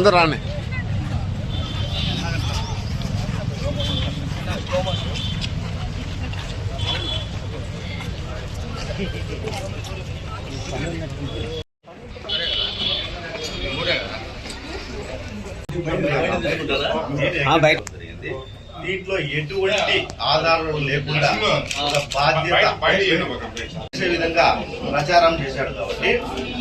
అందరు రానే. బయట. దీంట్లో ఎటువంటి ఆధారాలు లేకుండా ఒక బాధ్యత విధంగా ప్రచారం చేశాడు కాబట్టి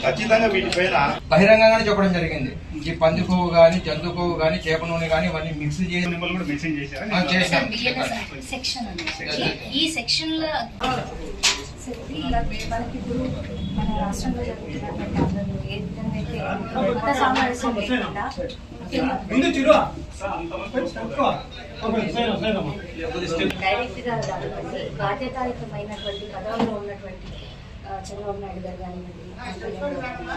ఖచ్చితంగా వీటిపైన బహిరంగంగానే చెప్పడం జరిగింది ఈ పంది కొవ్వు కానీ జంతు కొవ్వు కానీ చేప నూనె కానీ ఇవన్నీ మిక్స్ చేసి కూడా చేశారు ఆ, చేశాం బిఎన్ఎస్ సెక్షన్ అండి ఈ సెక్షన్లో మనకి ఇప్పుడు మన రాష్ట్రంలో జరుగుతున్నటువంటి ఏ విధంగా అయితే సామరస్యం లేకుండా డైరెక్ట్గా కానివ్వండి బాధ్యతాయుతమైనటువంటి పదవుల్లో ఉన్నటువంటి ఆ, చంద్రబాబు నాయుడు గారు కానివ్వండి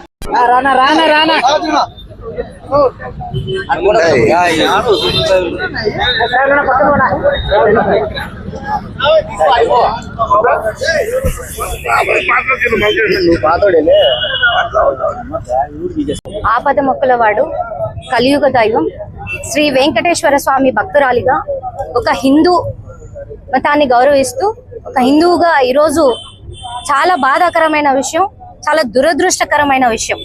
ఆపద మొక్కలవాడు కలియుగ దైవం శ్రీ వెంకటేశ్వర స్వామి భక్తురాలిగా ఒక హిందూ మతాన్ని గౌరవిస్తూ ఒక హిందువుగా ఈరోజు చాలా బాధాకరమైన విషయం చాలా దురదృష్టకరమైన విషయం.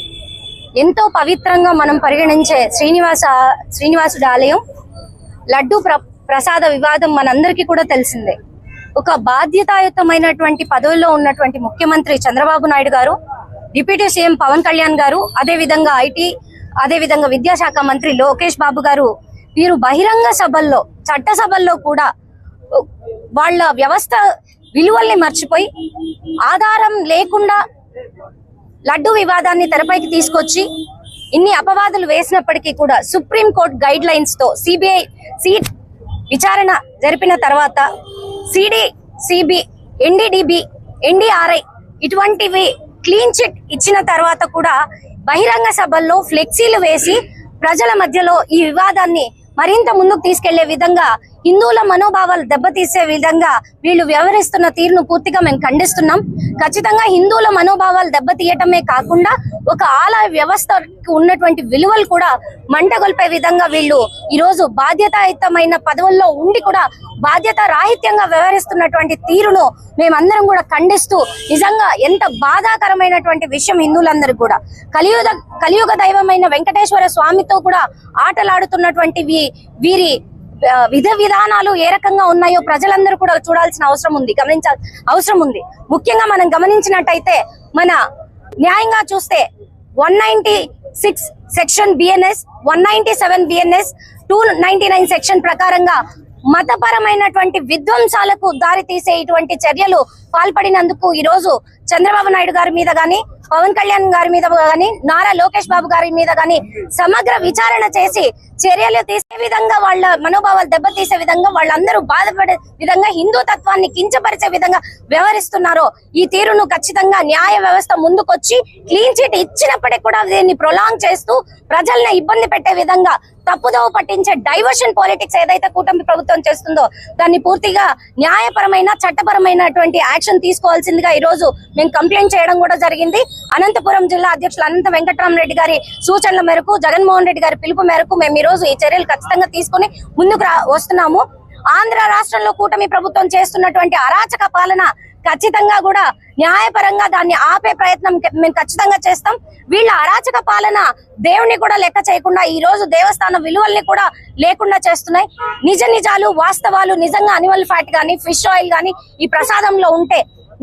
ఎంతో పవిత్రంగా మనం పరిగణించే శ్రీనివాస శ్రీనివాసుడి ఆలయం లడ్డు ప్ర ప్రసాద వివాదం మనందరికీ కూడా తెలిసిందే. ఒక బాధ్యతాయుతమైనటువంటి పదవుల్లో ఉన్నటువంటి ముఖ్యమంత్రి చంద్రబాబు నాయుడు గారు డిప్యూటీ సీఎం పవన్ కళ్యాణ్ గారు అదే విధంగా ఐటీ అదే విధంగా విద్యాశాఖ మంత్రి లోకేష్ బాబు గారు వీరు బహిరంగ సభల్లో చట్ట సభల్లో కూడా వాళ్ళ వ్యవస్థ విలువల్ని మర్చిపోయి ఆధారం లేకుండా లడ్డు వివాదాన్ని తెరపైకి తీసుకొచ్చి ఇన్ని అపవాదులు వేసినప్పటికీ కూడా సుప్రీంకోర్టు గైడ్ లైన్స్తో సిబిఐ సీట్ విచారణ జరిపిన తర్వాత సిడి సిబి ఎన్డిడిబి ఎన్డిఆర్ఐ ఇటువంటివి క్లీన్ చిట్ ఇచ్చిన తర్వాత కూడా బహిరంగ సభల్లో ఫ్లెక్సీలు వేసి ప్రజల మధ్యలో ఈ వివాదాన్ని మరింత ముందుకు తీసుకెళ్ళే విధంగా హిందువుల మనోభావాలు దెబ్బతీసే విధంగా వీళ్ళు వ్యవహరిస్తున్న తీరును పూర్తిగా మేము ఖండిస్తున్నాం. ఖచ్చితంగా హిందువుల మనోభావాలు దెబ్బతీయటమే కాకుండా ఒక ఆలయ వ్యవస్థ ఉన్నటువంటి విలువలు కూడా మంటగొల్పే విధంగా వీళ్ళు ఈరోజు బాధ్యతాయుతమైన పదవుల్లో ఉండి కూడా బాధ్యత రాహిత్యంగా వ్యవహరిస్తున్నటువంటి తీరును మేమందరం కూడా ఖండిస్తూ నిజంగా ఎంత బాధాకరమైనటువంటి విషయం హిందువులందరికీ కూడా. కలియుగ కలియుగ దైవమైన వెంకటేశ్వర స్వామితో కూడా ఆటలాడుతున్నటువంటి వీరి విధ విధానాలు ఏ రకంగా ఉన్నాయో ప్రజలందరూ కూడా చూడాల్సిన అవసరం ఉంది. గమనించాల్సిన అవసరం ఉంది. ముఖ్యంగా మనం గమనించినట్టయితే మన న్యాయంగా చూస్తే one ninety six section BNS one ninety seven BNS two ninety nine section ప్రకారంగా మతపరమైనటువంటి విధ్వంసాలకు దారి తీసే ఇటువంటి చర్యలు పాల్పడినందుకు ఈ రోజు చంద్రబాబు నాయుడు గారి మీద గాని పవన్ కళ్యాణ్ గారి మీద గాని నారా లోకేష్ బాబు గారి మీద గాని సమగ్ర విచారణ చేసి చర్యలు తీసే విధంగా వాళ్ళ మనోభావాలు దెబ్బతీసే విధంగా వాళ్ళందరూ బాధపడే విధంగా హిందూ తత్వాన్ని కించపరిచే విధంగా వ్యవహరిస్తున్నారో ఈ తీరును ఖచ్చితంగా న్యాయ వ్యవస్థ ముందుకొచ్చి క్లీన్ చిట్ ఇచ్చినప్పటికీ కూడా దీన్ని ప్రొలాంగ్ చేస్తూ ప్రజల్ని ఇబ్బంది పెట్టే విధంగా తప్పుదోవ పట్టించే డైవర్షన్ పాలిటిక్స్ ఏదైతే కూటమి ప్రభుత్వం చేస్తుందో దాన్ని పూర్తిగా న్యాయపరమైన చట్టపరమైనటువంటి యాక్షన్ తీసుకోవాల్సిందిగా ఈ రోజు మేము కంప్లైంట్ చేయడం కూడా జరిగింది. అనంతపురం జిల్లా అధ్యక్షులు అనంత వెంకటరామరెడ్డి గారి సూచనల మేరకు జగన్మోహన్ రెడ్డి గారి పిలుపు మేరకు మేము ఈ రోజు ఈ చర్యలు ఖచ్చితంగా తీసుకొని ముందుకు వస్తున్నాము. ఆంధ్ర రాష్ట్రంలో కూటమి ప్రభుత్వం చేస్తున్నటువంటి అరాచక పాలన ఖచ్చితంగా కూడా న్యాయపరంగా దాన్ని ఆపే ప్రయత్నం మేము ఖచ్చితంగా చేస్తాం. వీళ్ళ అరాచక పాలన దేవుని కూడా లెక్క చేయకుండా ఈ రోజు దేవస్థానం విలువల్ని కూడా లేకుండా చేస్తున్నాయి. నిజ నిజాలు వాస్తవాలు నిజంగా అనిమల్ ఫ్యాట్ కానీ ఫిష్ ఆయిల్ కానీ ఈ ప్రసాదంలో ఉంటే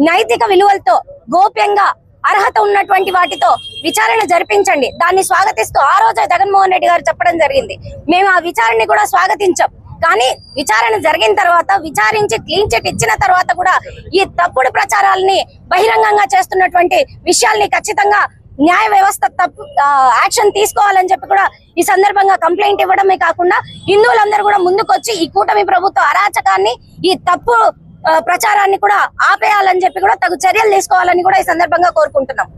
నైతిక విలువలతో గోప్యంగా అర్హత ఉన్నటువంటి వాటితో విచారణ జరిపించండి. దాన్ని స్వాగతిస్తూ ఆ రోజు జగన్మోహన్ రెడ్డి గారు చెప్పడం జరిగింది. మేము ఆ విచారణని కూడా స్వాగతించాం. కానీ విచారణ జరిగిన తర్వాత విచారించి క్లీన్ చిట్ ఇచ్చిన తర్వాత కూడా ఈ తప్పుడు ప్రచారాలని బహిరంగంగా చేస్తున్నటువంటి విషయాల్ని ఖచ్చితంగా న్యాయ వ్యవస్థ తప్పు యాక్షన్ తీసుకోవాలని చెప్పి కూడా ఈ సందర్భంగా కంప్లైంట్ ఇవ్వడమే కాకుండా హిందువులందరూ కూడా ముందుకొచ్చి ఈ కూటమి ప్రభుత్వ అరాచకాన్ని ఈ తప్పు ప్రచారాన్ని కూడా ఆపేయాలని చెప్పి కూడా తగు చర్యలు తీసుకోవాలని కూడా ఈ సందర్భంగా కోరుకుంటున్నాం.